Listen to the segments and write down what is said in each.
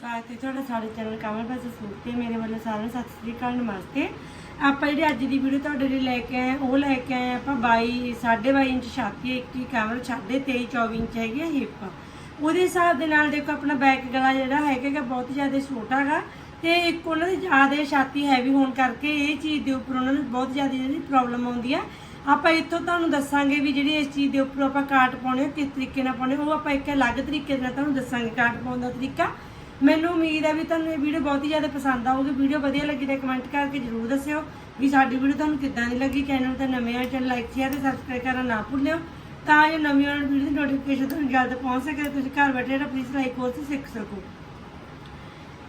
ਸਵਾਗਤ ਹੈ ਤੁਹਾਡਾ ਸਾਡੇ ਚੈਨਲ ਕਮਲ ਪਾਸੇ ਸੂਟ ਤੇ ਮੇਰੇ ਵੱਲੋਂ ਸਾਰਿਆਂ ਨੂੰ ਸਤਿ ਸ੍ਰੀ ਅਕਾਲ ਨਮਸਤੇ। ਆਪਾਂ ਜਿਹੜੀ ਅੱਜ ਦੀ ਵੀਡੀਓ ਤੁਹਾਡੇ ਲਈ ਲੈ ਕੇ ਆਏ ਉਹ ਲੈ ਕੇ ਆਏ ਹਾਂ ਆਪਾਂ 22 22.5 ਇੰਚ ਛਾਤੀ ਹੈ, ਇੱਕ ਹੀ ਕਮਰ 23 24 ਇੰਚ ਹੈਗੀ ਹਿੱਪ ਉਹਦੇ ਹਿਸਾਬ ਦੇ ਨਾਲ ਦੇਖੋ ਆਪਣਾ ਬੈਕ ਗਲਾ ਜਿਹੜਾ ਹੈਗਾ ਬਹੁਤ ਜ਼ਿਆਦਾ ਛੋਟਾ ਹੈਗਾ ਤੇ ਇੱਕ ਉਹਨਾਂ ਦੀ ਜ਼ਿਆਦਾ ਛਾਤੀ ਹੈਵੀ ਹੋਣ ਕਰਕੇ ਇਹ ਚੀਜ਼ ਦੇ ਉੱਪਰ ਉਹਨਾਂ ਨੂੰ ਬਹੁਤ ਜ਼ਿਆਦਾ ਜਿਹੜੀ ਪ੍ਰੋਬਲਮ ਆਉਂਦੀ ਆ। ਆਪਾਂ ਇੱਥੋਂ ਤੁਹਾਨੂੰ ਦੱਸਾਂਗੇ ਵੀ ਜਿਹੜੀ ਇਸ ਚੀਜ਼ ਦੇ ਉੱਪਰ ਆਪਾਂ ਕਾਟ ਪਾਉਣੇ ਆ, ਕਿਸ ਤਰੀਕੇ ਨਾਲ ਪਾਉਣੇ ਉਹ ਆਪਾਂ ਇੱਕ ਅਲੱਗ ਤਰੀਕੇ ਨਾਲ ਤੁਹਾਨੂੰ ਦੱਸਾਂਗੇ ਕਾਟ ਪਾਉਣ ਦਾ ਤਰੀਕਾ। ਮੈਨੂੰ ਉਮੀਦ ਹੈ ਵੀ ਤੁਹਾਨੂੰ ਇਹ ਵੀਡੀਓ ਬਹੁਤ ਹੀ ਜ਼ਿਆਦਾ ਪਸੰਦ ਆਊਗੀ। ਵੀਡੀਓ ਵਧੀਆ ਲੱਗੀ ਤਾਂ ਕਮੈਂਟ ਕਰਕੇ ਜਰੂਰ ਦੱਸਿਓ ਵੀ ਸਾਡੀ ਵੀਡੀਓ ਤੁਹਾਨੂੰ ਕਿੱਦਾਂ ਦੀ ਲੱਗੀ। ਚੈਨਲ ਤੇ ਨਵੇਂ ਆ ਚੈਨਲ ਲਾਈਕ ਸ਼ੇਅਰ ਤੇ ਸਬਸਕ੍ਰਾਈਬ ਕਰਨਾ ਨਾ ਭੁੱਲਿਓ। ਤਾਂ ਜੋ ਨਵੀਂ ਆਉਣ ਵੀਡੀਓ ਦੀ ਨੋਟੀਫਿਕੇਸ਼ਨ ਤੁਹਾਨੂੰ ਜਲਦ ਪਹੁੰਚ ਸਕੇ ਤੁਸੀਂ ਘਰ ਬੈਠੇ ਜਿਹੜਾ ਪਲੀਜ਼ ਸਿਲਾਈ ਕੋਰਸ ਸਿੱਖ ਸਕੋ।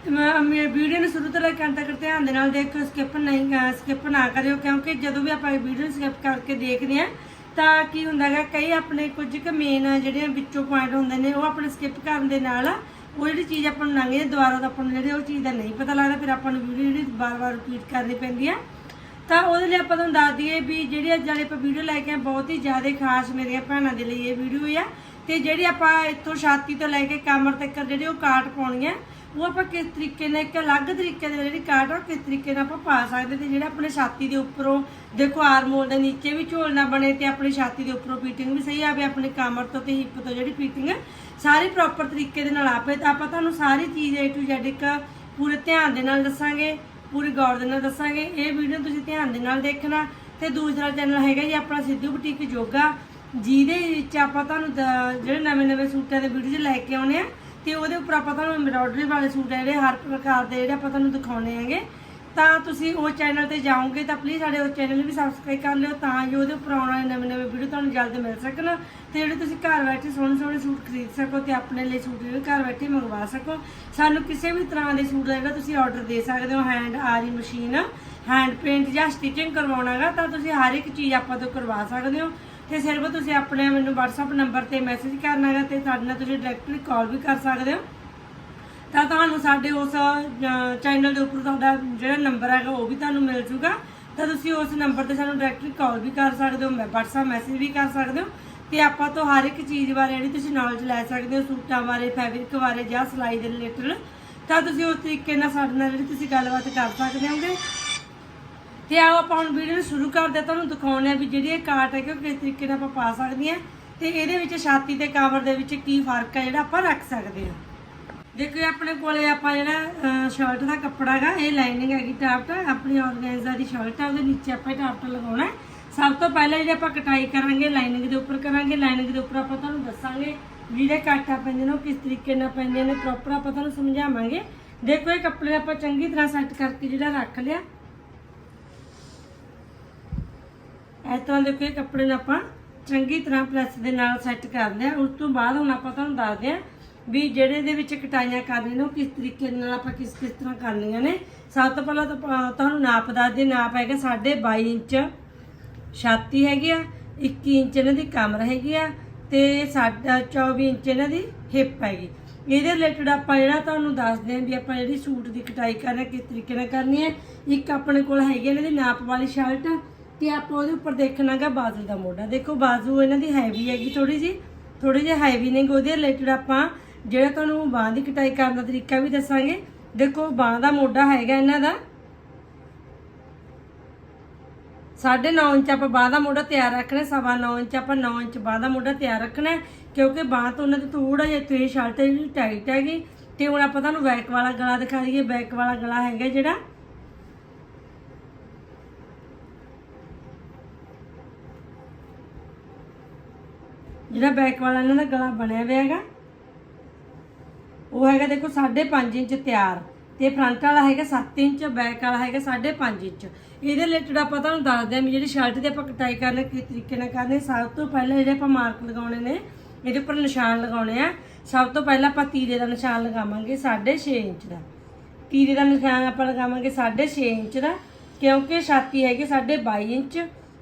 ਤੇ ਮੈਂ ਮੇਰੇ ਵੀਡੀਓ ਨੂੰ ਸ਼ੁਰੂ ਤੋਂ ਲੈ ਕੇ ਅੰਤ ਤੱਕ ਧਿਆਨ ਦੇ ਨਾਲ ਦੇਖੋ ਸਕਿਪ ਨਹੀਂ ਸਕਿਪ ਨਾ ਕਰਿਓ, ਕਿਉਂਕਿ ਜਦੋਂ ਵੀ ਆਪਾਂ ਵੀਡੀਓ ਸਕਿਪ ਕਰਕੇ ਦੇਖਦੇ ਹਾਂ, ਤਾਂ ਕੀ ਹੁੰਦਾ ਹੈਗਾ, ਕਈ ਆਪਣੇ ਕੁਝ ਕੁ ਮੇਨ ਜਿਹੜੀਆਂ ਵਿੱਚੋਂ ਪੁਆਇੰਟ ਹੁੰਦੇ ਨੇ, ਉਹ ਆਪਣੇ ਸਕਿਪ ਕਰਨ ਦੇ ਨਾਲ ਉਹ ਜਿਹੜੀ ਚੀਜ਼ ਆਪਾਂ ਨੂੰ ਲੰਘੇ ਦੁਬਾਰਾ ਤਾਂ ਆਪਾਂ ਨੂੰ ਜਿਹੜੇ ਉਹ ਚੀਜ਼ ਦਾ ਨਹੀਂ ਪਤਾ ਲੱਗਦਾ, ਫਿਰ ਆਪਾਂ ਨੂੰ ਵੀਡੀਓ ਜਿਹੜੀ ਬਾਰ-ਬਾਰ ਰਿਪੀਟ ਕਰਨੀ ਪੈਂਦੀ ਆ ਤਾਂ ਉਹਦੇ ਲਈ ਆਪਾਂ ਤੁਹਾਨੂੰ ਦੱਸ ਦਈਏ ਵੀ ਜਿਹੜੀ ਅੱਜ ਵਾਲੇ ਆਪਾਂ ਵੀਡੀਓ ਲੈ ਕੇ ਆਏ, ਬਹੁਤ ਹੀ ਜ਼ਿਆਦਾ ਖਾਸ ਮੇਰੀਆਂ ਭੈਣਾਂ ਦੇ ਲਈ ਇਹ ਵੀਡੀਓ ਆ। ਤੇ ਜਿਹੜੀ ਆਪਾਂ ਇੱਥੋਂ ਛਾਤੀ ਤੋਂ ਲੈ ਕੇ ਕਮਰ ਤੱਕ ਜਿਹੜੀ ਉਹ ਕਾਟ ਪਾਉਣੀ ਆ ਉਹ ਆਪਾਂ ਕਿਸ ਤਰੀਕੇ ਨਾਲ, ਇੱਕ ਅਲੱਗ ਤਰੀਕੇ ਦੇ ਜਿਹੜੀ ਕਾਟ ਆ, ਉਹ ਕਿਸ ਤਰੀਕੇ ਨਾਲ ਆਪਾਂ ਪਾ ਸਕਦੇ ਤੇ ਜਿਹੜਾ ਆਪਣੇ ਛਾਤੀ ਦੇ ਉੱਪਰੋਂ, ਦੇਖੋ ਆਰਮੋਲ ਦੇ ਨੀਚੇ ਵੀ ਝੋਲ ਨਾ ਬਣੇ ਤੇ ਆਪਣੀ ਛਾਤੀ ਦੇ ਉੱਪਰੋਂ ਫੀਟਿੰਗ ਵੀ ਸਹੀ ਆਵੇ, ਆਪਣੇ ਕਮਰ ਤੋਂ ਤੇ ਹਿੱਪ ਤੋਂ ਜਿਹੜੀ ਫੀਟਿੰਗ ਸਾਰੀ ਪ੍ਰੋਪਰ ਤਰੀਕੇ ਦੇ ਨਾਲ ਆਪੇ, ਤਾਂ ਆਪਾਂ ਤੁਹਾਨੂੰ ਸਾਰੀ ਚੀਜ਼ A to Z ਇੱਕ ਪੂਰੇ ਧਿਆਨ ਦੇ ਨਾਲ ਦੱਸਾਂਗੇ, ਪੂਰੀ ਗੌਰ ਦੇ ਨਾਲ ਦੱਸਾਂਗੇ। ਇਹ ਵੀਡੀਓ ਤੁਸੀਂ ਧਿਆਨ ਦੇ ਨਾਲ ਦੇਖਣਾ ਤੇ ਦੂਸਰਾ ਚੈਨਲ ਹੈਗਾ ਜੀ ਆਪਣਾ ਸਿੱਧੂ ਬੁਟੀਕ ਯੋਗਾ, ਜਿਹਦੇ ਵਿੱਚ ਆਪਾਂ ਤੁਹਾਨੂੰ ਦ- ਜਿਹੜੇ ਨਵੇਂ ਨਵੇਂ ਸੂਟਾਂ ਦੇ ਵੀਡੀਓ ਲੈ ਕੇ ਆਉਣੇ ਆ ਤੇ ਉਹਦੇ ਉੱਪਰ ਆਪਾਂ ਤੁਹਾਨੂੰ ਐਮਬ੍ਰੋਇਡਰੀ ਵਾਲੇ ਸੂਟ ਆ ਜਿਹੜੇ, ਹਰ ਪ੍ਰਕਾਰ ਦੇ ਜਿਹੜੇ ਆਪਾਂ ਤੁਹਾਨੂੰ ਦਿਖਾਉਣੇ ਹੈਗੇ। ਤਾਂ ਤੁਸੀਂ ਉਹ ਚੈਨਲ ਤੇ ਜਾਓਗੇ ਤਾਂ ਪਲੀਜ਼ ਸਾਡੇ ਉਹ ਚੈਨਲ ਨੂੰ ਵੀ ਸਬਸਕ੍ਰਾਈਬ ਕਰ ਲਿਓ ਤਾਂ ਜੋ ਉਹਦੇ ਉੱਪਰ ਆਉਣ ਵਾਲੇ ਨਵੇਂ ਨਵੇਂ ਵੀਡੀਓ ਤੁਹਾਨੂੰ ਜਲਦ ਮਿਲ ਸਕਣ। ਤੇ ਜਿਹੜੇ ਤੁਸੀਂ ਘਰ ਬੈਠੇ ਸੋਹਣੇ ਸੋਹਣੇ ਸੂਟ ਖਰੀਦ ਸਕੋ ਤੇ ਆਪਣੇ ਲਈ ਸੂਟ ਜਿਹੜੇ ਘਰ ਬੈਠੇ ਮੰਗਵਾ ਸਕੋ। ਸਾਨੂੰ ਕਿਸੇ ਵੀ ਤਰ੍ਹਾਂ ਦੇ ਸੂਟ ਦਾ ਜਿਹੜਾ ਤੁਸੀਂ ਆਰਡਰ ਦੇ ਸਕਦੇ ਹੋ ਹੈਂਡ ਆਰੀ ਮਸ਼ੀਨ ਹੈਂਡ ਪੇਂਟ ਜਾਂ ਸਟਿਚਿੰਗ ਕਰਵਾਉਣਾ ਕਰਵਾਉਣਾਗਾ ਤਾਂ ਤੁਸੀਂ ਹਰ ਇੱਕ ਚੀਜ਼ ਆਪਾਂ ਤੋਂ ਕਰਵਾ ਸਕਦੇ ਹੋ। ਤੇ ਸਿਰਫ ਤੁਸੀਂ ਆਪਣੇ ਮੈਨੂੰ WhatsApp ਨੰਬਰ ਤੇ ਮੈਸੇਜ ਕਰਨਾ ਹੈਗਾ ਤੇ ਸਾਡੇ ਨਾਲ ਤੁਸੀਂ ਡਾਇਰੈਕਟਲੀ ਕਾਲ ਵੀ ਕਰ ਸਕਦੇ ਹੋ। ਤਾਂ ਤੁਹਾਨੂੰ ਸਾਡੇ ਉਸ ਚੈਨਲ ਦੇ ਉੱਪਰ ਤੁਹਾਡਾ ਜਿਹੜਾ ਨੰਬਰ ਹੈਗਾ ਉਹ ਵੀ ਤੁਹਾਨੂੰ ਮਿਲ ਜੂਗਾ। ਤਾਂ ਤੁਸੀਂ ਉਸ ਨੰਬਰ ਤੇ ਸਾਨੂੰ ਡਾਇਰੈਕਟਲੀ ਕਾਲ ਵੀ ਕਰ ਸਕਦੇ ਹੋ, ਮੈਂ WhatsApp ਮੈਸੇਜ ਵੀ ਕਰ ਸਕਦੇ ਹੋ। ਤੇ ਆਪਾਂ ਤੋਂ ਹਰ ਇੱਕ ਚੀਜ਼ ਬਾਰੇ ਜਿਹੜੀ ਤੁਸੀਂ ਨੌਲੇਜ ਲੈ ਸਕਦੇ ਹੋ, ਸੂਟਾਂ ਬਾਰੇ ਫੈਬਰਿਕ ਬਾਰੇ ਜਾਂ ਸਿਲਾਈ ਦੇ ਰਿਲੇਟਡ ਤਾਂ ਤੁਸੀਂ ਉਸ ਤਰੀਕੇ ਨਾਲ ਸਾਡੇ ਨਾਲ ਜਿਹੜੀ ਤੁਸੀਂ ਗੱਲਬਾਤ ਕਰ ਸਕਦੇ ਹੋਗੇ। ਤੇ ਆਓ ਆਪਾਂ ਹੁਣ ਵੀਡੀਓ ਨੂੰ ਸ਼ੁਰੂ ਕਰਦੇ ਹਾਂ, ਤੁਹਾਨੂੰ ਦਿਖਾਉਂਦੇ ਆ ਵੀ ਜਿਹੜੀ ਇਹ ਕਾਟ ਹੈ ਕਿ ਉਹ ਕਿਸ ਤਰੀਕੇ ਨਾਲ ਆਪਾਂ ਪਾ ਸਕਦੇ ਹਾਂ ਤੇ ਇਹਦੇ ਵਿੱਚ ਛਾਤੀ ਤੇ ਕਵਰ ਦੇ ਵਿੱਚ ਕੀ ਫ਼ਰਕ ਹੈ, ਜਿਹੜਾ ਆਪਾਂ ਰੱਖ ਸਕਦੇ ਹਾਂ। ਦੇਖੋ ਇਹ ਆਪਣੇ ਕੋਲੇ ਆਪਾਂ ਜਿਹੜਾ ਸ਼ਰਟ ਦਾ ਕੱਪੜਾ ਹੈਗਾ, ਇਹ ਲਾਈਨਿੰਗ ਹੈਗੀ ਟਾਪਟ ਆਪਣੀ ਆਰਗੈਂਜ਼ਾ ਦੀ ਸ਼ਰਟ ਹੈ, ਉਹਦੇ ਨੀਚੇ ਆਪਾਂ ਟਾਪ ਟਾ ਲਗਾਉਣਾ ਸਭ ਤੋਂ ਪਹਿਲਾਂ ਜਿਹੜੇ ਆਪਾਂ ਕਟਾਈ ਕਰਾਂਗੇ ਲਾਈਨਿੰਗ ਦੇ ਉੱਪਰ ਕਰਾਂਗੇ ਲਾਈਨਿੰਗ ਦੇ ਉੱਪਰ ਆਪਾਂ ਤੁਹਾਨੂੰ ਦੱਸਾਂਗੇ ਵੀ ਜਿਹੜੇ ਕਾਟਾ ਪੈਂਦੇ ਨੇ, ਉਹ ਕਿਸ ਤਰੀਕੇ ਨਾਲ ਪੈਂਦੇ ਨੇ ਪ੍ਰੋਪਰ ਆਪਾਂ ਤੁਹਾਨੂੰ ਸਮਝਾਵਾਂਗੇ। ਦੇਖੋ ਇਹ ਕੱਪੜੇ ਆਪਾਂ ਚੰਗੀ ਤਰ੍ਹਾਂ ਸੈੱਟ ਕਰਕੇ ਜਿਹੜਾ ਰੱਖ ਲਿਆ ਇਸ ਤਰ੍ਹਾਂ ਦੇਖੋ ਇਹ ਕੱਪੜੇ ਨੂੰ ਆਪਾਂ ਚੰਗੀ ਤਰ੍ਹਾਂ ਪ੍ਰੈਸ ਦੇ ਨਾਲ ਸੈੱਟ ਕਰ ਲਿਆ। ਉਸ ਤੋਂ ਬਾਅਦ ਹੁਣ ਆਪਾਂ ਤੁਹਾਨੂੰ ਦੱਸਦੇ ਹਾਂ ਵੀ ਜਿਹੜੇ ਦੇ ਵਿੱਚ ਕਟਾਈਆਂ ਕਰਨੀਆਂ ਨੇ, ਉਹ ਕਿਸ ਤਰੀਕੇ ਨਾਲ ਆਪਾਂ ਕਿਸ ਕਿਸ ਤਰ੍ਹਾਂ ਕਰਨੀਆਂ ਨੇ। ਸਭ ਤੋਂ ਪਹਿਲਾਂ ਤਾਂ ਤੁਹਾਨੂੰ ਨਾਪ ਦੱਸਦੇ ਨਾਪ ਹੈਗਾ 22.5 ਇੰਚ ਛਾਤੀ ਹੈਗੀ ਆ 21 ਇੰਚ ਇਹਨਾਂ ਦੀ ਕਮਰ ਹੈਗੀ ਆ ਤੇ ਸਾਡਾ 24 ਇੰਚ ਇਹਨਾਂ ਦੀ ਹਿੱਪ ਹੈਗੀ। ਇਹਦੇ ਰਿਲੇਟਡ ਆਪਾਂ ਜਿਹੜਾ ਤੁਹਾਨੂੰ ਦੱਸਦੇ ਹਾਂ ਵੀ ਆਪਾਂ ਜਿਹੜੀ ਸੂਟ ਦੀ ਕਟਾਈ ਕਰਨਾ, ਕਿਸ ਤਰੀਕੇ ਨਾਲ ਕਰਨੀ ਹੈ। ਇੱਕ ਆਪਣੇ ਕੋਲ ਹੈਗੀ ਇਹਨਾਂ ਦੀ ਨਾਪ ਵਾਲੀ ਸ਼ਰਟ ਤੇ ਆਪਾਂ ਉਹਦੇ ਉੱਪਰ ਦੇਖਣਾਗਾ ਬਾਜ਼ੂ ਦਾ ਮੋਢਾ। ਦੇਖੋ ਬਾਜ਼ੂ ਇਹਨਾਂ ਦੀ ਹੈਵੀ ਹੈਗੀ ਥੋੜੀ ਜੀ ਥੋੜੀ ਜਿਹੀ ਹੈਵੀ ਨੇ ਉਹਦੇ ਰਿਲੇਟਡ ਆਪਾਂ ਜਿਹੜਾ ਤੁਹਾਨੂੰ ਬਾਂਹ ਦੀ ਕਟਾਈ ਕਰਨ ਦਾ ਤਰੀਕਾ ਵੀ ਦੱਸਾਂਗੇ। ਦੇਖੋ ਬਾਂਹ ਦਾ ਮੋਢਾ ਹੈਗਾ ਇਹਨਾਂ ਦਾ। 9.5 ਇੰਚ ਆਪਾਂ ਬਾਂਹ ਦਾ ਮੋਢਾ ਤਿਆਰ ਰੱਖਣਾ, ਸਵਾ 9 ਇੰਚ ਆਪਾਂ 9 ਇੰਚ ਬਾਂਹ ਦਾ ਮੋਢਾ ਤਿਆਰ ਰੱਖਣਾ ਕਿਉਂਕਿ ਬਾਂਹ ਤੋਂ ਉਹਨਾਂ ਦੀ ਥੋੜਾ ਜਿਹਾ ਤੇ ਸ਼ਰਟ ਜਿਹੜੀ ਟਾਈਟ ਹੈਗੀ। ਤੇ ਹੁਣ ਆਪਾਂ ਤੁਹਾਨੂੰ ਬੈਕ ਵਾਲਾ ਗਲਾ ਦਿਖਾ ਦਈਏ ਬੈਕ ਵਾਲਾ ਗਲਾ ਹੈਗਾ ਜਿਹੜਾ। ਜਿਹੜਾ ਬੈਕ ਵਾਲਾ, ਇਹਨਾਂ ਦਾ ਗਲਾ ਬਣਿਆ ਹੋਇਆ ਹੈਗਾ। ਉਹ ਹੈਗਾ ਦੇਖੋ 5.5 ਇੰਚ ਤਿਆਰ ਤੇ ਫਰੰਟ ਵਾਲਾ ਹੈਗਾ 7 ਇੰਚ ਬੈਕ ਵਾਲਾ ਹੈਗਾ 5.5 ਇੰਚ। ਇਹਦੇ ਰਿਲੇਟਡ ਆਪਾਂ ਤੁਹਾਨੂੰ ਦੱਸਦੇ ਹਾਂ ਵੀ ਜਿਹੜੀ ਸ਼ਰਟ ਦੀ ਆਪਾਂ ਕਟਾਈ ਕਰਨੀ, ਕਿਸ ਤਰੀਕੇ ਨਾਲ ਕਰਨੇ, ਸਭ ਤੋਂ ਪਹਿਲਾਂ ਜਿਹੜੇ ਆਪਾਂ ਮਾਰਕ ਲਗਾਉਣੇ ਨੇ, ਇਹਦੇ ਉੱਪਰ ਨਿਸ਼ਾਨ ਲਗਾਉਣੇ ਆ। ਸਭ ਤੋਂ ਪਹਿਲਾਂ ਆਪਾਂ ਤੀਰੇ ਦਾ ਨਿਸ਼ਾਨ ਲਗਾਵਾਂਗੇ 6.5 ਇੰਚ ਦਾ। ਤੀਰੇ ਦਾ ਨਿਸ਼ਾਨ ਆਪਾਂ ਲਗਾਵਾਂਗੇ 6.5 ਇੰਚ ਦਾ, ਕਿਉਂਕਿ ਛਾਤੀ ਹੈਗੀ 22 ਇੰਚ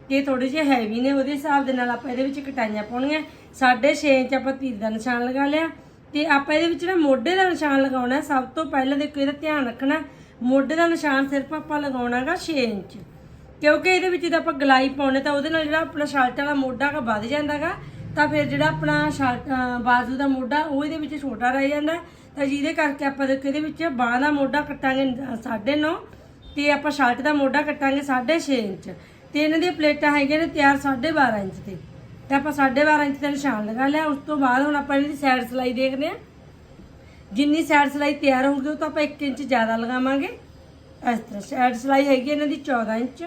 ਤੇ ਥੋੜੇ ਜਿਹੇ ਹੈਵੀ ਨੇ, ਉਹਦੇ ਹਿਸਾਬ ਦੇ ਨਾਲ ਆਪਾਂ ਇਹਦੇ ਵਿੱਚ ਕਟਾਈਆਂ ਪਾਉਣੀਆਂ। 6.5 ਇੰਚ ਆਪਾਂ ਤੀਰ ਦਾ ਨਿਸ਼ਾਨ ਲਗਾ ਲਿਆ ਤੇ ਆਪਾਂ ਇਹਦੇ ਵਿੱਚ ਨਾ ਮੋਢੇ ਦਾ ਨਿਸ਼ਾਨ ਲਗਾਉਣਾ ਸਭ ਤੋਂ ਪਹਿਲਾਂ ਦੇਖੋ, ਇਹਦਾ ਧਿਆਨ ਰੱਖਣਾ ਮੋਢੇ ਦਾ ਨਿਸ਼ਾਨ ਸਿਰਫ ਆਪਾਂ ਲਗਾਉਣਾਗਾ 6 ਇੰਚ। ਕਿਉਂਕਿ ਇਹਦੇ ਵਿੱਚ ਜਦੋਂ ਆਪਾਂ ਗਲਾਈ ਪਾਉਣੇ ਤਾਂ ਉਹਦੇ ਨਾਲ ਜਿਹੜਾ ਆਪਣਾ ਸ਼ਰਟ ਵਾਲਾ ਮੋਢਾ ਕਾ ਵੱਧ ਜਾਂਦਾਗਾ ਤਾਂ ਫਿਰ ਜਿਹੜਾ ਆਪਣਾ ਸ਼ਰਟ ਬਾਜ਼ੂ ਦਾ ਮੋਢਾ, ਉਹ ਇਹਦੇ ਵਿੱਚ ਛੋਟਾ ਰਹਿ ਜਾਂਦਾ ਤਾਂ ਜਿਹਦੇ ਕਰਕੇ ਆਪਾਂ ਦੇਖੋ, ਇਹਦੇ ਵਿੱਚ ਬਾਹ ਦਾ ਮੋਢਾ ਕੱਟਾਂਗੇ 9.5 ਤੇ ਆਪਾਂ ਸ਼ਰਟ ਦਾ ਮੋਢਾ ਕੱਟਾਂਗੇ 6.5 ਇੰਚ। ਤੇ ਇਹਨਾਂ ਦੀਆਂ ਪਲੇਟਾਂ ਹੈਗੀਆਂ ਨੇ ਤਿਆਰ 12.5 ਇੰਚ ਤੇ। ਤੇ ਆਪਾਂ 12.5 ਇੰਚ ਦਾ ਨਿਸ਼ਾਨ ਲਗਾ ਲਿਆ ਉਸ ਤੋਂ ਬਾਅਦ ਹੁਣ ਆਪਾਂ ਇਹਦੀ ਸਾਈਡ ਸਲਾਈ ਦੇਖਦੇ ਹਾਂ ਜਿੰਨੀ ਸਾਈਡ ਸਲਾਈ ਤਿਆਰ ਹੋਊਗੀ ਉਹ ਤੋਂ ਆਪਾਂ 1 ਇੰਚ ਜ਼ਿਆਦਾ ਲਗਾਵਾਂਗੇ। ਇਸ ਤਰ੍ਹਾਂ ਸਾਈਡ ਸਲਾਈ ਹੈਗੀ ਇਹਨਾਂ ਦੀ 14 ਇੰਚ।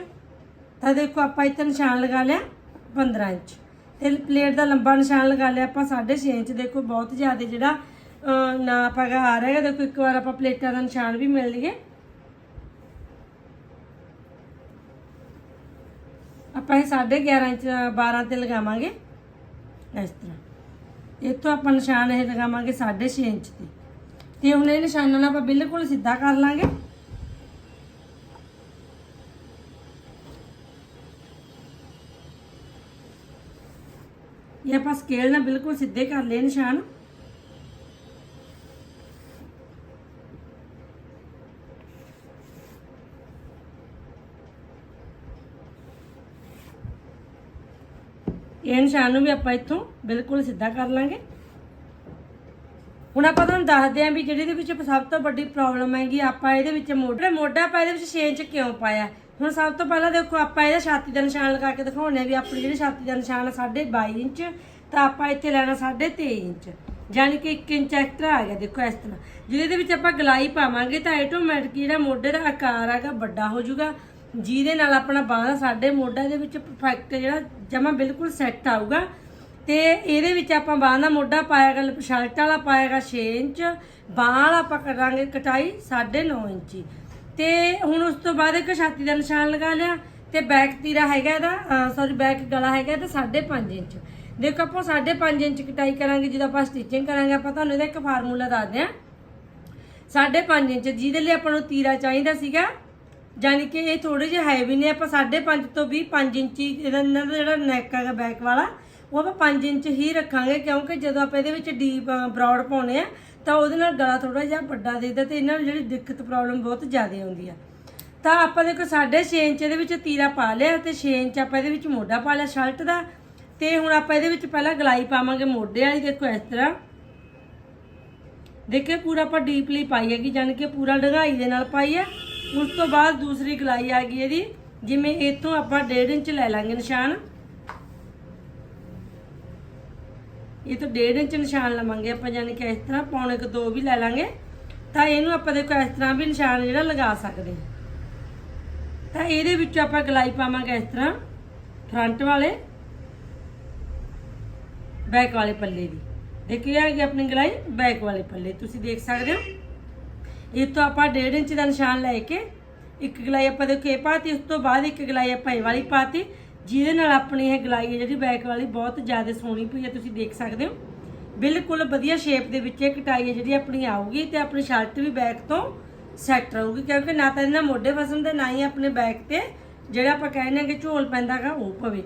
ਤਾਂ ਦੇਖੋ ਆਪਾਂ ਇੱਥੇ ਨਿਸ਼ਾਨ ਲਗਾ ਲਿਆ 15 ਇੰਚ। ਤੇ ਪਲੇਟ ਦਾ ਲੰਬਾ ਨਿਸ਼ਾਨ ਲਗਾ ਲਿਆ ਆਪਾਂ 6.5 ਇੰਚ। ਦੇਖੋ ਬਹੁਤ ਜ਼ਿਆਦਾ ਜਿਹੜਾ ਅਹ, ਨਾਪ ਹੈਗਾ ਆ ਰਿਹਾ ਦੇਖੋ ਇੱਕ ਵਾਰ ਆਪਾਂ ਪਲੇਟਾਂ ਦਾ ਨਿਸ਼ਾਨ ਵੀ ਮਿਲ ਲਈਏ। ਆਪਾਂ ਇਹ 11.5 ਇੰਚ 12 ਤੇ ਲਗਾਵਾਂਗੇ। ਇਸ ਤਰ੍ਹਾਂ। ਇੱਥੋਂ ਆਪਾਂ ਨਿਸ਼ਾਨ ਇਹ ਲਗਾਵਾਂਗੇ 6.5 ਇੰਚ ਤੇ। ਤੇ ਹੁਣ ਇਹ ਨਿਸ਼ਾਨਾਂ ਨਾਲ ਆਪਾਂ ਬਿਲਕੁਲ ਸਿੱਧਾ ਕਰ ਲਾਂਗੇ। ਇਹ ਆਪਾਂ ਸਕੇਲ ਨਾਲ ਬਿਲਕੁਲ ਸਿੱਧੇ ਕਰ ਲਏ ਨਿਸ਼ਾਨ। ਇਹ ਨਿਸ਼ਾਨ ਨੂੰ ਵੀ ਆਪਾਂ ਇੱਥੋਂ ਬਿਲਕੁਲ ਸਿੱਧਾ ਕਰ ਲਾਂਗੇ। ਹੁਣ ਆਪਾਂ ਤੁਹਾਨੂੰ ਦੱਸਦੇ ਆਂ ਵੀ ਜਿਹੜੀ ਦੇ ਵਿੱਚ ਸਭ ਤੋਂ ਵੱਡੀ ਪ੍ਰੋਬਲਮ ਹੈਗੀ, ਆਪਾਂ ਇਹਦੇ ਵਿੱਚ ਮੋਢਾ ਮੋਢਾ ਆਪਾਂ ਇਹਦੇ ਵਿੱਚ 6 ਇੰਚ ਕਿਉਂ ਪਾਇਆ? ਹੁਣ ਸਭ ਤੋਂ ਪਹਿਲਾਂ ਦੇਖੋ, ਆਪਾਂ ਇਹਦਾ ਛਾਤੀ ਦਾ ਨਿਸ਼ਾਨ ਲਗਾ ਕੇ ਦਿਖਾਉਂਦੇ ਆ ਵੀ ਆਪਣੀ ਜਿਹੜੀ ਛਾਤੀ ਦਾ ਨਿਸ਼ਾਨ ਹੈ 22.5 ਇੰਚ, ਤਾਂ ਆਪਾਂ ਇੱਥੇ ਲੈਣਾ 23.5 ਇੰਚ। ਯਾਨੀ ਕਿ 1 ਇੰਚ ਐਕਸਟਰਾ ਆ ਗਿਆ, ਦੇਖੋ ਇਸ ਤਰ੍ਹਾਂ। ਜਿਹਦੇ ਦੇ ਵਿੱਚ ਆਪਾਂ ਗਲਾਈ ਪਾਵਾਂਗੇ ਤਾਂ ਆਟੋਮੈਟਿਕ ਜਿਹੜਾ ਮੋਢੇ ਦਾ ਆਕਾਰ ਹੈਗਾ ਵੱਡਾ ਹੋ ਜਾਊਗਾ। ਜਿਹਦੇ ਨਾਲ ਆਪਣਾ ਬਾਹਾਂ ਦਾ ਸਾਡੇ ਮੋਢਾ ਦੇ ਵਿੱਚ ਪਰਫੈਕਟ ਜਿਹੜਾ ਜਮਾ ਬਿਲਕੁਲ ਸੈੱਟ ਆਊਗਾ। ਤੇ ਇਹਦੇ ਵਿੱਚ ਆਪਾਂ ਬਾਹਾਂ ਦਾ ਮੋਢਾ ਪਾਇਆਗਾ ਸ਼ਰਟ ਵਾਲਾ ਪਾਇਆਗਾ 6 ਇੰਚ, ਬਾਹਾਂ ਵਾਲਾ ਆਪਾਂ ਕਰਾਂਗੇ ਕਟਾਈ 9.5 ਇੰਚੀ। ਤੇ ਹੁਣ ਉਸ ਤੋਂ ਬਾਅਦ ਇੱਕ ਛਾਤੀ ਦਾ ਨਿਸ਼ਾਨ ਲਗਾ ਲਿਆ ਤੇ ਬੈਕ ਤੀਰਾ ਹੈਗਾ ਇਹਦਾ ਸੌਰੀ ਬੈਕ ਗਲਾ ਹੈਗਾ ਇਹਦਾ 5.5 ਇੰਚ। ਦੇਖੋ ਆਪਾਂ 5.5 ਇੰਚ ਕਟਾਈ ਕਰਾਂਗੇ, ਜਦੋਂ ਆਪਾਂ ਸਟਿਚਿੰਗ ਕਰਾਂਗੇ, ਆਪਾਂ ਤੁਹਾਨੂੰ ਇਹਦਾ ਇੱਕ ਫਾਰਮੂਲਾ ਦੱਸਦੇ ਹਾਂ। 5.5 ਇੰਚ ਜਿਹਦੇ ਲਈ ਆਪਾਂ ਨੂੰ ਤੀਰਾ ਚਾਹੀਦਾ ਸੀਗਾ ਯਾਨੀ ਕਿ ਇਹ ਥੋੜੇ ਜਿਹੇ ਹੈਵੀ ਨੇ, ਆਪਾਂ 5.5 ਤੋਂ ਵੀ 5 ਇੰਚੀ ਇਹਦਾ ਇਹਨਾਂ ਦਾ ਜਿਹੜਾ ਨੈਕ ਹੈਗਾ ਬੈਕ ਵਾਲਾ, ਉਹ ਆਪਾਂ 5 ਇੰਚ ਹੀ ਰੱਖਾਂਗੇ, ਕਿਉਂਕਿ ਜਦੋਂ ਆਪਾਂ ਇਹਦੇ ਵਿੱਚ ਡੀਪ ਬ੍ਰੌਡ ਪਾਉਣੇ ਆ, ਤਾਂ ਉਹਦੇ ਨਾਲ ਗਲਾ ਥੋੜਾ ਜਿਹਾ ਵੱਡਾ ਦੇਦਾ ਤੇ ਇਹਨਾਂ ਨੂੰ ਜਿਹੜੀ ਦਿੱਕਤ ਪ੍ਰੋਬਲਮ ਬਹੁਤ ਜ਼ਿਆਦਾ ਆਉਂਦੀ ਆ। ਤਾਂ ਆਪਾਂ ਦੇਖੋ 6.5 ਇੰਚ ਇਹਦੇ ਵਿੱਚ ਤੀਰਾ ਪਾ ਲਿਆ ਤੇ 6 ਇੰਚ ਆਪਾਂ ਇਹਦੇ ਵਿੱਚ ਮੋਢਾ ਪਾ ਲਿਆ ਸ਼ਰਟ ਦਾ, ਤੇ ਹੁਣ ਆਪਾਂ ਇਹਦੇ ਵਿੱਚ ਪਹਿਲਾਂ ਗਲਾਈ ਪਾਵਾਂਗੇ ਮੋਢੇ ਵਾਲੀ, ਦੇਖੋ ਇਸ ਤਰ੍ਹਾਂ। ਦੇਖੇ ਪੂਰਾ ਆਪਾਂ ਡੀਪਲੀ ਪਾਈ ਹੈਗੀ ਜਾਨ ਕਿ ਪੂਰਾ ਡੰਗਾਈ ਦੇ ਨਾਲ ਪਾਈ ਹੈ ਉਸ ਤੋਂ ਬਾਅਦ ਦੂਸਰੀ ਗਲਾਈ ਆ ਗਈ ਇਹਦੀ, ਜਿਵੇਂ ਇੱਥੋਂ ਆਪਾਂ 1.5 ਇੰਚ ਲੈ ਲਾਂਗੇ ਨਿਸ਼ਾਨ। ਇਹ ਤੋਂ 1.5 ਇੰਚ ਨਿਸ਼ਾਨ ਲਵਾਂਗੇ ਆਪਾਂ ਜਾਨੀ ਕਿ ਇਸ ਤਰ੍ਹਾਂ ਪੌਣੇ ਕੁ 2 ਵੀ ਲੈ ਲਾਂਗੇ। ਤਾਂ ਇਹਨੂੰ ਆਪਾਂ ਦੇਖੋ ਇਸ ਤਰ੍ਹਾਂ ਵੀ ਨਿਸ਼ਾਨ ਜਿਹੜਾ ਲਗਾ ਸਕਦੇ ਤਾਂ ਇਹਦੇ ਵਿੱਚ ਆਪਾਂ ਗਲਾਈ ਪਾਵਾਂਗੇ ਇਸ ਤਰ੍ਹਾਂ, ਫਰੰਟ ਵਾਲੇ, ਬੈਕ ਵਾਲੇ ਪੱਲੇ ਦੀ। ਦੇਖਿਓ ਇਹ ਹੈਗੀ ਆਪਣੀ ਗਲਾਈ ਬੈਕ ਵਾਲੇ ਪੱਲੇ, ਤੁਸੀਂ ਦੇਖ ਸਕਦੇ ਹੋ। ਇਹ ਤੋਂ ਆਪਾਂ 1.5 ਇੰਚ ਦਾ ਨਿਸ਼ਾਨ ਲੈ ਕੇ ਇੱਕ ਗਲਾਈ ਆਪਾਂ ਦੇਖੋ ਇਹ ਪਾਤੀ, ਉਸ ਤੋਂ ਬਾਅਦ ਇੱਕ ਗਲਾਈ ਆਪਾਂ ਇਹ ਵਾਲੀ ਪਾਤੀ, ਜਿਹਦੇ ਨਾਲ ਆਪਣੀ ਇਹ ਗਲਾਈ ਹੈ ਜਿਹੜੀ ਬੈਕ ਵਾਲੀ ਬਹੁਤ ਜ਼ਿਆਦਾ ਸੋਹਣੀ ਪਈ ਹੈ, ਤੁਸੀਂ ਦੇਖ ਸਕਦੇ ਹੋ। ਬਿਲਕੁਲ ਵਧੀਆ ਸ਼ੇਪ ਦੇ ਵਿੱਚ ਇਹ ਕਟਾਈ ਹੈ ਜਿਹੜੀ ਆਪਣੀ ਆਊਗੀ ਤੇ ਆਪਣੀ ਸ਼ਰਟ ਵੀ ਬੈਕ ਤੋਂ ਸੈੱਟ ਰਹੂਗੀ, ਕਿਉਂਕਿ ਨਾ ਤਾਂ ਇਹਨਾਂ ਮੋਢੇ ਫਸਣ ਦੇ, ਨਾ ਹੀ ਆਪਣੇ ਬੈਕ ਤੇ ਜਿਹੜਾ ਆਪਾਂ ਕਹਿੰਦੇ ਹਾਂ ਕਿ ਝੋਲ ਪੈਂਦਾਗਾ ਉਹ ਪਵੇ।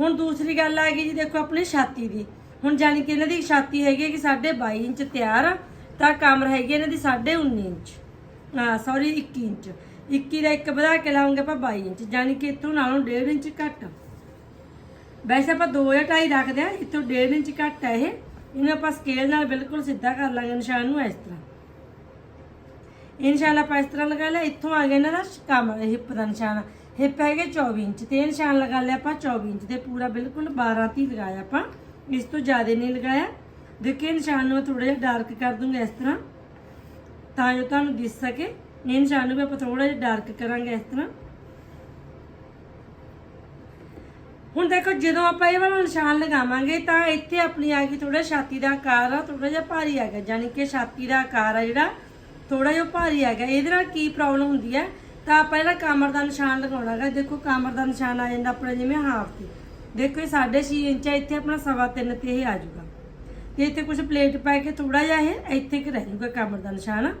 ਹੁਣ ਦੂਸਰੀ ਗੱਲ ਆ ਗਈ ਜੀ, ਦੇਖੋ ਆਪਣੀ ਛਾਤੀ ਦੀ। ਹੁਣ ਜਾਨੀ ਕਿ ਇਹਨਾਂ ਦੀ ਛਾਤੀ ਹੈਗੀ ਕਿ 22.5 ਇੰਚ ਤਿਆਰ ਆ। ਤਾਂ ਕਮਰ ਹੈਗੀ ਇਹਨਾਂ ਦੀ 19.5 ਇੰਚ। ਹਾਂ ਸੌਰੀ 21 ਇੰਚ। 21 ਦਾ ਇੱਕ ਵਧਾ ਕੇ ਲਾਉਂਗੇ ਆਪਾਂ 22 ਇੰਚ ਜਾਨੀ ਕਿ ਇੱਥੋਂ ਨਾਲੋਂ 1.5 ਇੰਚ ਘੱਟ। ਵੈਸੇ ਆਪਾਂ 2 ਜਾਂ 2.5 ਰੱਖਦੇ ਆ ਇੱਥੋਂ 1.5 ਇੰਚ ਘੱਟ ਹੈ ਇਹ। ਇਹਨੂੰ ਆਪਾਂ ਸਕੇਲ ਨਾਲ ਬਿਲਕੁਲ ਸਿੱਧਾ ਕਰ ਲਾਂਗੇ, ਨਿਸ਼ਾਨ ਨੂੰ ਇਸ ਤਰ੍ਹਾਂ। ਇਹ ਨਿਸ਼ਾਨ ਆਪਾਂ ਇਸ ਤਰ੍ਹਾਂ ਲਗਾ ਲਿਆ, ਇੱਥੋਂ ਆ ਗਿਆ ਇਹਨਾਂ ਦਾ ਕਮਰ ਹਿੱਪ ਦਾ ਨਿਸ਼ਾਨ। ਹਿੱਪ ਹੈਗੇ 24 ਇੰਚ ਤੇ ਨਿਸ਼ਾਨ ਲਗਾ ਲਿਆ ਆਪਾਂ 24 ਇੰਚ ਤੇ ਪੂਰਾ ਬਿਲਕੁਲ 12 ਤੀ ਲਗਾਇਆ ਆਪਾਂ। ਇਸ ਤੋਂ ਜ਼ਿਆਦਾ ਨਹੀਂ ਲਗਾਇਆ। ਦੇਖੇ ਨਿਸ਼ਾਨ ਨੂੰ ਥੋੜਾ ਜਿਹਾ ਡਾਰਕ ਕਰ ਦੂੰਗਾ ਇਸ ਤਰ੍ਹਾਂ। ਤਾਂ ਜੋ ਤੁਹਾਨੂੰ ਦਿਸ ਸਕੇ। ਇਹ ਨਿਸ਼ਾਨ ਨੂੰ ਵੀ ਆਪਾਂ ਥੋੜਾ ਜਿਹਾ ਡਾਰਕ ਕਰਾਂਗੇ ਇਸ ਤਰ੍ਹਾਂ। ਹੁਣ ਦੇਖੋ, ਜਦੋਂ ਆਪਾਂ ਇਹ ਵਾਲਾ ਨਿਸ਼ਾਨ ਲਗਾਵਾਂਗੇ, ਤਾਂ ਇੱਥੇ ਆਪਣੀ ਆ ਗਈ ਥੋੜਾ ਛਾਤੀ ਦਾ ਆਕਾਰ ਆ ਥੋੜਾ ਜਿਹਾ ਭਾਰੀ ਆ ਗਿਆ ਯਾਨੀ ਕਿ ਛਾਤੀ ਦਾ ਆਕਾਰ ਆ ਜਿਹੜਾ ਥੋੜਾ ਜਿਹਾ ਭਾਰੀ ਆ ਗਿਆ ਇਹਦੇ ਨਾਲ ਕੀ ਪ੍ਰੋਬਲਮ ਹੁੰਦੀ ਹੈ ਤਾਂ ਆਪਾਂ ਇਹਦਾ ਕਮਰ ਦਾ ਨਿਸ਼ਾਨ ਲਗਾਉਣਾ ਹੈਗਾ ਦੇਖੋ, ਕਮਰ ਦਾ ਨਿਸ਼ਾਨ ਆ ਜਾਂਦਾ ਆਪਣਾ ਜਿਵੇਂ ਹਾਫ ਤੇ। ਦੇਖੋ, ਇਹ 6.5 ਇੰਚ ਆ। ਇੱਥੇ ਆਪਣਾ ਸਵਾ ਤਿੰਨ ਤੇ ਇਹ ਆ ਜਾਊਗਾ। ਤੇ ਇੱਥੇ ਕੁਝ ਪਲੇਟ ਪਾ ਕੇ ਥੋੜਾ ਜਿਹਾ ਇਹ, ਇੱਥੇ ਕਿ ਰਹਿ ਜਾਊਗਾ ਕਮਰ ਦਾ ਨਿਸ਼ਾਨ।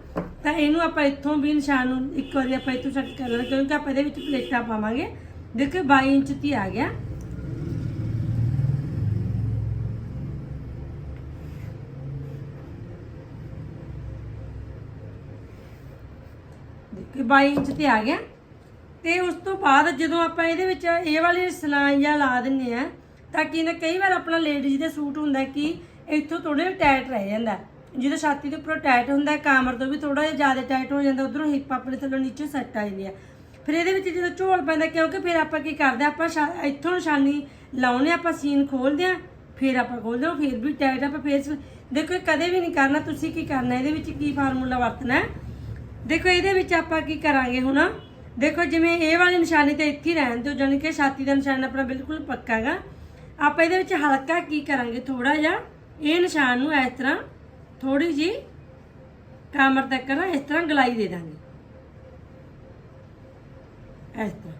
ਤਾਂ ਇਹਨੂੰ ਆਪਾਂ ਇੱਥੋਂ ਵੀ ਨਿਸ਼ਾਨ ਨੂੰ ਇੱਕ ਵਾਰੀ ਆਪਾਂ ਇੱਥੋਂ ਸੈੱਟ ਕਰ ਲੈਣਾ ਕਿਉਂਕਿ ਆਪਾਂ ਇਹਦੇ ਵਿੱਚ ਪਲੇਟਾਂ ਪਾਵਾਂਗੇ। ਦੇਖੋ 22 ਇੰਚ ਤੇ ਆ ਗਿਆ। ਦੇਖੋ 22 ਇੰਚ ਤੇ ਆ ਗਿਆ। ਤੇ ਉਸ ਤੋਂ ਬਾਅਦ ਜਦੋਂ ਆਪਾਂ ਇਹਦੇ ਵਿੱਚ ਇਹ ਵਾਲੀ ਸਲਾਈਆਂ ਲਾ ਦਿੰਨੇ ਆ ਤਾਂ ਕਿ ਨਾ ਕਈ ਵਾਰ ਆਪਣਾ ਲੇਡੀਜ਼ ਦੇ ਸੂਟ ਹੁੰਦਾ ਕਿ ਇੱਥੋਂ ਥੋੜੇ ਜਿਹਾ ਟਾਈਟ ਰਹਿ ਜਾਂਦਾ। ਜਦੋਂ ਛਾਤੀ ਦੇ ਉੱਪਰੋਂ ਟਾਈਟ ਹੁੰਦਾ ਕਾਮਰ ਤੋਂ ਵੀ ਥੋੜਾ ਜਿਹਾ ਜ਼ਿਆਦਾ ਟਾਈਟ ਹੋ ਜਾਂਦਾ ਉਧਰੋਂ ਹਿੱਪ ਆਪਣੇ ਥੱਲੋਂ ਨੀਚੇ ਸੈੱਟ ਆ ਜਾਂਦੀ ਆ। ਫਿਰ ਇਹਦੇ ਵਿੱਚ ਜਦੋਂ ਝੋਲ ਪੈਂਦਾ ਕਿਉਂਕਿ ਫਿਰ ਆਪਾਂ ਕੀ ਕਰਦੇ ਹਾਂ, ਆਪਾਂ ਸ਼ਾ- ਇੱਥੋਂ ਨਿਸ਼ਾਨੀ ਲਾਉਨੇ ਆਪਾਂ ਸੀਨ ਖੋਲਦੇ ਆ ਫਿਰ ਆਪਾਂ ਖੋਲਦੇ ਹਾਂ ਫਿਰ ਵੀ ਟਾਈਟ ਆਪਾਂ ਫੇਰ ਦੇਖੋ ਇਹ ਕਦੇ ਵੀ ਨਹੀਂ ਕਰਨਾ ਤੁਸੀਂ ਕੀ ਕਰਨਾ ਇਹਦੇ ਵਿੱਚ ਕੀ ਫਾਰਮੂਲਾ ਵਰਤਣਾ ਦੇਖੋ ਇਹਦੇ ਵਿੱਚ ਆਪਾਂ ਕੀ ਕਰਾਂਗੇ ਹੁਣ? ਦੇਖੋ ਜਿਵੇਂ ਇਹ ਵਾਲੀ ਨਿਸ਼ਾਨੀ ਤੇ ਇੱਥੇ ਹੀ ਰਹਿਣ ਦਿਓ ਜਾਣੀ ਕਿ ਛਾਤੀ ਦਾ ਨਿਸ਼ਾਨ ਆਪਣਾ ਬਿਲਕੁਲ ਪੱਕਾ ਹੈਗਾ। ਆਪਾਂ ਇਹਦੇ ਵਿੱਚ ਹਲਕਾ ਕੀ ਕਰਾਂਗੇ ਥੋੜਾ ਜਿਹਾ? ਇਹ ਨਿਸ਼ਾਨ ਨੂੰ ਇਸ ਤਰ੍ਹਾਂ ਥੋੜੀ ਜੀ ਕਮਰ ਤੱਕ ਨਾ ਇਸ ਤਰ੍ਹਾਂ ਗਲਾਈ ਦੇ ਦਾਂਗੇ। ਇਸ ਤਰ੍ਹਾਂ।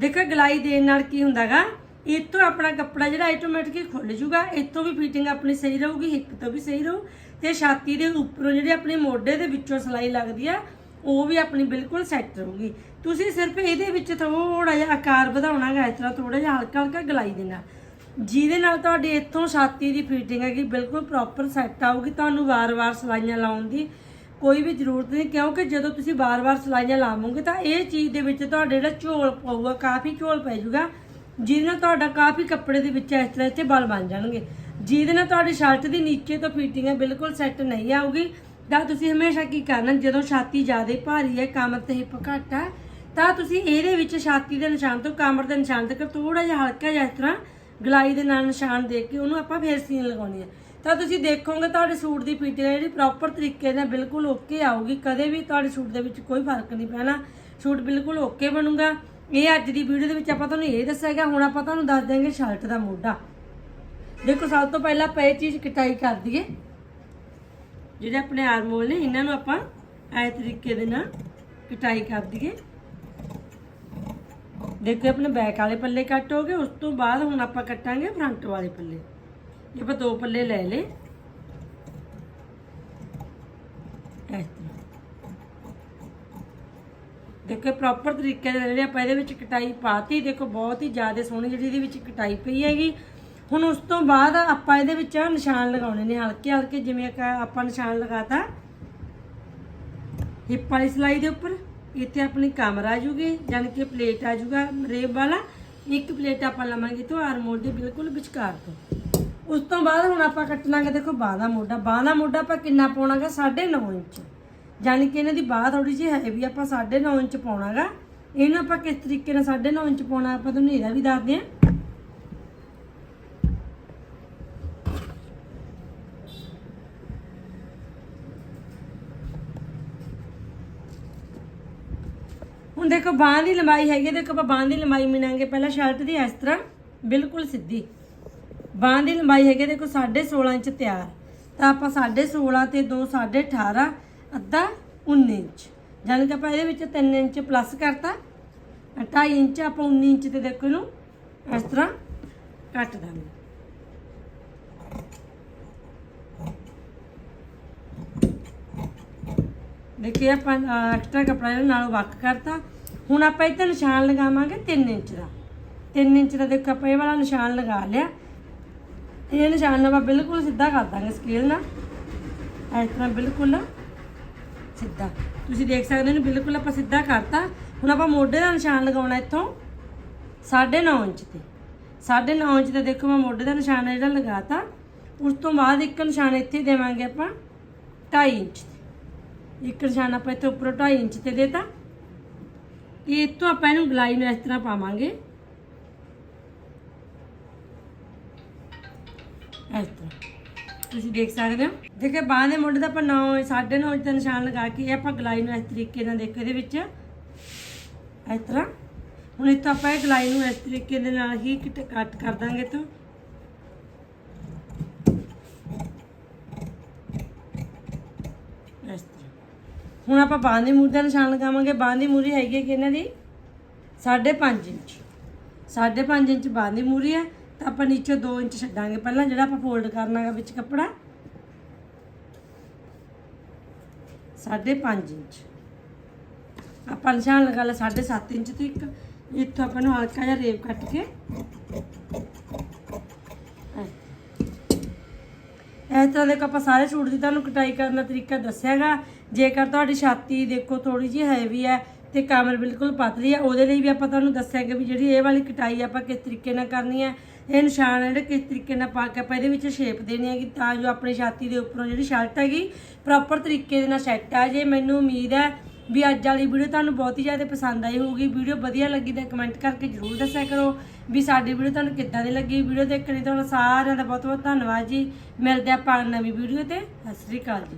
ਦੇਖੋ ਗਲਾਈ ਦੇਣ ਨਾਲ ਕੀ ਹੁੰਦਾਗਾ ਇਤੋਂ ਆਪਣਾ ਕੱਪੜਾ ਜਿਹੜਾ ਆਟੋਮੈਟਿਕਲੀ ਖੁੱਲ ਜੂਗਾ ਇਤੋਂ ਵੀ ਫਿਟਿੰਗ ਆਪਣੀ ਸਹੀ ਰਹੂਗੀ ਹਿੱਕ ਤੋਂ ਵੀ ਸਹੀ ਰਹੂ, ਤੇ ਛਾਤੀ ਦੇ ਉੱਪਰੋਂ ਜਿਹੜੀ ਆਪਣੇ ਮੋਢੇ ਦੇ ਵਿੱਚੋਂ ਸਲਾਈ ਲੱਗਦੀ ਆ, ਉਹ ਵੀ ਆਪਣੀ ਬਿਲਕੁਲ ਸੈੱਟ ਰਹੂਗੀ। ਤੁਸੀਂ ਸਿਰਫ ਇਹਦੇ ਵਿੱਚ ਥੋੜਾ ਜਿਹਾ ਆਕਾਰ ਵਧਾਉਣਾ ਵਧਾਉਣਾਗਾ, ਇਸ ਤਰ੍ਹਾਂ ਥੋੜਾ ਜਿਹਾ ਹਲਕਾ ਹਲਕਾ ਗਲਾਈ ਦੇਣਾ। ਜਿਹਦੇ ਨਾਲ ਤੁਹਾਡੀ ਇੱਥੋਂ ਛਾਤੀ ਦੀ ਫਿਟਿੰਗ ਹੈਗੀ, ਬਿਲਕੁਲ ਪ੍ਰੋਪਰ ਸੈੱਟ ਆਊਗੀ, ਤੁਹਾਨੂੰ ਵਾਰ-ਵਾਰ ਸਲਾਈਆਂ ਲਾਉਣ ਦੀ ਕੋਈ ਵੀ ਜ਼ਰੂਰਤ ਨਹੀਂ, ਕਿਉਂਕਿ ਜਦੋਂ ਤੁਸੀਂ ਵਾਰ-ਵਾਰ ਸਲਾਈਆਂ ਲਾਵੋਗੇ ਤਾਂ ਇਹ ਚੀਜ਼ ਦੇ ਵਿੱਚ ਤੁਹਾਡੇ ਜਿਹੜਾ ਝੋਲ ਪਊਗਾ, ਕਾਫੀ ਝੋਲ ਪੈ ਜਾਊਗਾ, ਜਿਹਦੇ ਨਾਲ ਤੁਹਾਡਾ ਕਾਫੀ ਕੱਪੜੇ ਦੇ ਵਿੱਚ ਇਸ ਤਰ੍ਹਾਂ ਇੱਥੇ ਬਲ ਬਣ ਜਾਣਗੇ। ਜਿਹਦੇ ਨਾਲ ਤੁਹਾਡੀ ਸ਼ਰਟ ਦੀ ਨੀਚੇ ਤੋਂ ਫਿਟਿੰਗ ਹੈ, ਬਿਲਕੁਲ ਸੈੱਟ ਨਹੀਂ ਆਊਗੀ। ਤਾਂ ਤੁਸੀਂ ਹਮੇਸ਼ਾ ਕੀ ਕਰਨਾ, ਜਦੋਂ ਛਾਤੀ ਜ਼ਿਆਦਾ ਭਾਰੀ ਹੈ, ਕਮਰ ਤੇ ਹਿੱਪ ਘੱਟ ਹੈ, ਤਾਂ ਤੁਸੀਂ ਇਹਦੇ ਵਿੱਚ ਛਾਤੀ ਦੇ ਨਿਸ਼ਾਨ ਤੋਂ ਕਮਰ ਦੇ ਨਿਸ਼ਾਨ ਤੱਕ ਥੋੜਾ ਜਿਹਾ ਹਲਕਾ ਜਿਹਾ ਇਸ ਤਰ੍ਹਾਂ ਗਲਾਈ ਦੇ ਨਾਲ ਨਿਸ਼ਾਨ ਦੇ ਕੇ ਉਹਨੂੰ ਆਪਾਂ ਫੇਰ ਸੀਨ ਲਗਾਉਣੀ ਹੈ। ਤਾਂ ਤੁਸੀਂ ਦੇਖੋਗੇ ਤੁਹਾਡੇ ਸੂਟ ਦੀ ਫਿਟਿੰਗ ਜਿਹੜੀ ਪ੍ਰੋਪਰ ਤਰੀਕੇ ਨਾਲ ਬਿਲਕੁਲ ਓਕੇ ਆਊਗੀ। ਕਦੇ ਵੀ ਤੁਹਾਡੇ ਸੂਟ ਦੇ ਵਿੱਚ ਕੋਈ ਫ਼ਰਕ ਨਹੀਂ ਪੈਣਾ। ਸੂਟ ਬਿਲਕੁਲ ਓਕੇ ਬਣੂਗਾ। ਇਹ ਅੱਜ ਦੀ ਵੀਡੀਓ ਦੇ ਵਿੱਚ ਆਪਾਂ ਤੁਹਾਨੂੰ ਇਹ ਦੱਸਿਆਗਾ, ਹੁਣ ਆਪਾਂ ਤੁਹਾਨੂੰ ਦੱਸ ਦਿਆਂਗੇ ਸ਼ਰਟ ਦਾ ਮੋਢਾ। ਦੇਖੋ, ਸਭ ਤੋਂ ਪਹਿਲਾਂ ਆਪਾਂ ਇਹ ਚੀਜ਼ ਕਟਾਈ ਕਰ ਦਈਏ। ਜਿਹੜੇ ਆਪਣੇ ਆਰਮੋਲ ਨੇ, ਇਹਨਾਂ ਨੂੰ ਆਪਾਂ ਐ ਤਰੀਕੇ ਦੇ ਨਾਲ ਕਟਾਈ ਕਰ ਦਈਏ। ਦੇਖੋ ਆਪਣੇ ਬੈਕ ਵਾਲੇ ਪੱਲੇ ਕੱਟ ਹੋ ਗਏ, ਉਸ ਤੋਂ ਬਾਅਦ ਹੁਣ ਆਪਾਂ ਕੱਟਾਂਗੇ ਫਰੰਟ ਵਾਲੇ ਪੱਲੇ। ਇਹ ਆਪਾਂ ਦੋ ਪੱਲੇ ਲੈ ਲਏ। ਇਸ ਤਰ੍ਹਾਂ। ਦੇਖੋ ਪ੍ਰੋਪਰ ਤਰੀਕੇ ਨਾਲ ਜਿਹੜੇ ਆਪਾਂ ਇਹਦੇ ਵਿੱਚ ਕਟਾਈ ਪਾਤੀ, ਦੇਖੋ ਬਹੁਤ ਹੀ ਜ਼ਿਆਦਾ ਸੋਹਣੀ ਜਿਹੜੀ ਇਹਦੇ ਵਿੱਚ ਕਟਾਈ ਪਈ ਹੈਗੀ। ਹੁਣ ਉਸ ਤੋਂ ਬਾਅਦ ਆਪਾਂ ਇਹਦੇ ਵਿੱਚ ਨਿਸ਼ਾਨ ਲਗਾਉਣੇ ਨੇ, ਹਲਕੇ ਹਲਕੇ ਜਿਵੇਂ ਕਿ ਆਪਾਂ ਨਿਸ਼ਾਨ ਲਗਾਤਾ। ਹਿੱਪ ਵਾਲੀ ਸਲਾਈ ਦੇ ਉੱਪਰ। ਇੱਥੇ ਆਪਣੀ ਕਮਰ ਆ ਜੂਗੀ ਯਾਨੀ ਕਿ ਪਲੇਟ ਆ ਜੂਗਾ ਰੇਬ ਵਾਲਾ। ਇੱਕ ਪਲੇਟ ਆਪਾਂ ਲਵਾਂਗੇ ਤੋਂ ਆਰਮੋਲ ਦੇ, ਬਿਲਕੁਲ ਵਿਚਕਾਰ ਤੋਂ। ਉਸ ਤੋਂ ਬਾਅਦ ਹੁਣ ਆਪਾਂ ਕੱਟਣਾਗਾ, ਦੇਖੋ ਬਾਹ ਦਾ ਮੋਢਾ। ਬਾਹ ਦਾ ਮੋਢਾ ਆਪਾਂ ਕਿੰਨਾ ਪਾਉਣਾਗਾ? 9.5 ਇੰਚ। ਯਾਨੀ ਕਿ ਇਹਨਾਂ ਦੀ ਬਾਹ ਥੋੜੀ ਜਿਹੀ ਹੈ ਵੀ ਆਪਾਂ 9.5 ਇੰਚ ਪਾਉਣਾਗਾ। ਇਹਨੂੰ ਆਪਾਂ ਕਿਸ ਤਰੀਕੇ ਨਾਲ 9.5 ਇੰਚ ਪਾਉਣਾ, ਆਪਾਂ ਤੁਹਾਨੂੰ ਇਹਦਾ ਵੀ ਦੱਸਦੇ ਹਾਂ ਹੁਣ ਦੇਖੋ ਬਾਹਾਂ ਦੀ ਲੰਬਾਈ ਹੈਗੀ ਦੇਖੋ ਆਪਾਂ ਬਾਹਾਂ ਦੀ ਲੰਬਾਈ ਮਿਣਾਂਗੇ ਪਹਿਲਾਂ ਸ਼ਰਟ ਦੀ ਇਸ ਤਰ੍ਹਾਂ ਬਿਲਕੁਲ ਸਿੱਧੀ। ਬਾਹਾਂ ਦੀ ਲੰਬਾਈ ਹੈਗੀ ਹੈ, ਦੇਖੋ 16.5 ਇੰਚ ਤਿਆਰ। ਤਾਂ ਆਪਾਂ 16.5 ਤੇ 2 18.5 ਅੱਧਾ 19 ਇੰਚ। ਯਾਨੀ ਕਿ ਆਪਾਂ ਇਹਦੇ ਵਿੱਚ 3 ਇੰਚ ਪਲੱਸ ਕਰਤਾ। 2.5 ਇੰਚ ਆਪਾਂ 19 ਇੰਚ ਤੇ ਦੇਖੋ ਇਹਨੂੰ ਇਸ ਤਰ੍ਹਾਂ ਕੱਟ ਦਾਂਗੇ। ਦੇਖੀ ਆਪਾਂ ਐਕਸਟਰਾ ਕਪੜਾ ਜਿਹੜਾ ਨਾਲੋਂ ਵੱਖ ਕਰਤਾ। ਹੁਣ ਆਪਾਂ ਇੱਥੇ ਨਿਸ਼ਾਨ ਲਗਾਵਾਂਗੇ 3 ਇੰਚ ਦਾ। 3 ਇੰਚ ਦਾ ਦੇਖੋ, ਆਪਾਂ ਇਹ ਵਾਲਾ ਨਿਸ਼ਾਨ ਲਗਾ ਲਿਆ। ਇਹ ਨਿਸ਼ਾਨ ਆਪਾਂ ਬਿਲਕੁਲ ਸਿੱਧਾ ਕਰ ਦਾਂਗੇ ਸਕੇਲ ਨਾਲ। ਇਸ ਤਰ੍ਹਾਂ ਬਿਲਕੁਲ ਸਿੱਧਾ। ਤੁਸੀਂ ਦੇਖ ਸਕਦੇ ਹੋ ਬਿਲਕੁਲ ਆਪਾਂ ਸਿੱਧਾ ਕਰਤਾ। ਹੁਣ ਆਪਾਂ ਮੋਢੇ ਦਾ ਨਿਸ਼ਾਨ ਲਗਾਉਣਾ ਇੱਥੋਂ 9.5 ਇੰਚ ਤੇ। 9.5 ਇੰਚ ਤੇ ਦੇਖੋ, ਮੈਂ ਮੋਢੇ ਦਾ ਨਿਸ਼ਾਨ ਜਿਹੜਾ ਲਗਾਤਾ। ਉਸ ਤੋਂ ਬਾਅਦ ਇੱਕ ਨਿਸ਼ਾਨ ਇੱਥੇ ਦੇਵਾਂਗੇ ਆਪਾਂ 2.5 ਇੰਚ ਇੱਕ ਨਿਸ਼ਾਨ ਆਪਾਂ ਇੱਥੇ ਉੱਪਰ 2.5 ਇੰਚ ਤੇ ਦੇਤਾ। ਇਹ ਤੋਂ ਆਪਾਂ ਇਹਨੂੰ ਗਲਾਈ ਨੂੰ ਇਸ ਤਰ੍ਹਾਂ ਪਾਵਾਂਗੇ। ਇਸ ਤਰ੍ਹਾਂ। ਤੁਸੀਂ ਦੇਖ ਸਕਦੇ ਹੋ। ਦੇਖੇ, ਬਾਹ ਦੇ ਮੁੰਡੇ ਦਾ ਆਪਾਂ 9 9.5 ਇੰਚ ਦਾ ਨਿਸ਼ਾਨ ਲਗਾ ਕੇ ਇਹ ਆਪਾਂ ਗਲਾਈ ਨੂੰ ਇਸ ਤਰੀਕੇ ਨਾਲ ਦੇਖੋ ਇਹਦੇ ਵਿੱਚ। ਇਸ ਤਰ੍ਹਾਂ। ਹੁਣ ਇੱਥੇ ਆਪਾਂ ਇਹ ਗਲਾਈ ਨੂੰ ਇਸ ਤਰੀਕੇ ਦੇ ਨਾਲ ਹੀ ਕੱਟ ਕਰ ਦਾਂਗੇ ਤੋਂ ਇਸ ਤਰ੍ਹਾਂ ਹੁਣ ਆਪਾਂ ਬਾਂਹ ਦੀ ਮੂਰੀ ਦਾ ਨਿਸ਼ਾਨ ਲਗਾਵਾਂਗੇ। ਬਾਂਹ ਦੀ ਮੂਰੀ ਹੈਗੀ ਹੈ ਕਿ ਇਹਨਾਂ ਦੀ? 5.5 ਇੰਚ। 5.5 ਇੰਚ ਬਾਂਹ ਦੀ ਮੂਰੀ ਹੈ। ਤਾਂ ਆਪਾਂ ਨੀਚੇ 2 ਇੰਚ ਛੱਡਾਂਗੇ। ਪਹਿਲਾਂ ਜਿਹੜਾ ਆਪਾਂ ਫੋਲਡ ਕਰਨਾ ਹੈ ਵਿੱਚ ਕੱਪੜਾ। 5.5 ਇੰਚ। ਆਪਾਂ ਨਿਸ਼ਾਨ ਲਗਾ ਲਾ 7.5 ਇੰਚ ਤੋਂ ਇੱਕ। ਇੱਥੋਂ ਆਪਾਂ ਨੂੰ ਹਲਕਾ ਜਿਹਾ ਰੇਵ ਕੱਟ ਕੇ ਇਸ ਤਰ੍ਹਾਂ ਦੇਖੋ ਆਪਾਂ ਸਾਰੇ ਸੂਟ ਦੀ ਤੁਹਾਨੂੰ ਕਟਾਈ ਕਰਨ ਦਾ ਤਰੀਕਾ ਦੱਸਿਆਗਾ। ਜੇਕਰ ਤੁਹਾਡੀ ਛਾਤੀ ਦੇਖੋ ਥੋੜੀ ਜਿਹੀ ਹੈਵੀ ਹੈ ਤੇ ਕਮਰ ਬਿਲਕੁਲ ਪਤਲੀ ਹੈ, ਉਹਦੇ ਲਈ ਵੀ ਆਪਾਂ ਤੁਹਾਨੂੰ ਦੱਸਿਆ ਕਿ ਵੀ ਜਿਹੜੀ ਇਹ ਵਾਲੀ ਕਟਾਈ ਆਪਾਂ ਕਿਸ ਤਰੀਕੇ ਨਾਲ ਕਰਨੀ ਹੈ। ਇਹ ਨਿਸ਼ਾਨ ਜਿਹੜੇ ਕਿਸ ਤਰੀਕੇ ਨਾਲ ਪਾ ਕੇ ਆਪਾਂ ਇਹਦੇ ਵਿੱਚ ਸ਼ੇਪ ਦੇਣੀ ਹੈਗੀ ਤਾਂ ਜੋ ਆਪਣੀ ਛਾਤੀ ਦੇ ਉੱਪਰੋਂ ਜਿਹੜੀ ਸ਼ਰਟ ਹੈਗੀ ਪ੍ਰੋਪਰ ਤਰੀਕੇ ਦੇ ਨਾਲ ਸੈੱਟ ਆ ਜੇ, ਮੈਨੂੰ ਉਮੀਦ ਹੈ ਵੀ ਅੱਜ ਵਾਲੀ ਵੀਡੀਓ ਤੁਹਾਨੂੰ ਬਹੁਤ ਹੀ ਜ਼ਿਆਦਾ ਪਸੰਦ ਆਈ ਹੋਊਗੀ। ਵੀਡੀਓ ਵਧੀਆ ਲੱਗੀ ਤਾਂ ਕਮੈਂਟ ਕਰਕੇ ਜਰੂਰ ਦੱਸਿਆ ਕਰੋ ਵੀ ਸਾਡੀ ਵੀਡੀਓ ਤੁਹਾਨੂੰ ਕਿੱਦਾਂ ਦੀ ਲੱਗੀ। ਵੀਡੀਓ ਦੇਖਣ ਲਈ ਤੁਹਾਨੂੰ ਸਾਰਿਆਂ ਦਾ ਬਹੁਤ ਬਹੁਤ ਧੰਨਵਾਦ ਜੀ। ਮਿਲਦੇ ਆਪਾਂ ਨਵੀਂ ਵੀਡੀਓ ਤੇ। ਸਤਿ ਸ੍ਰੀ ਅਕਾਲ ਜੀ।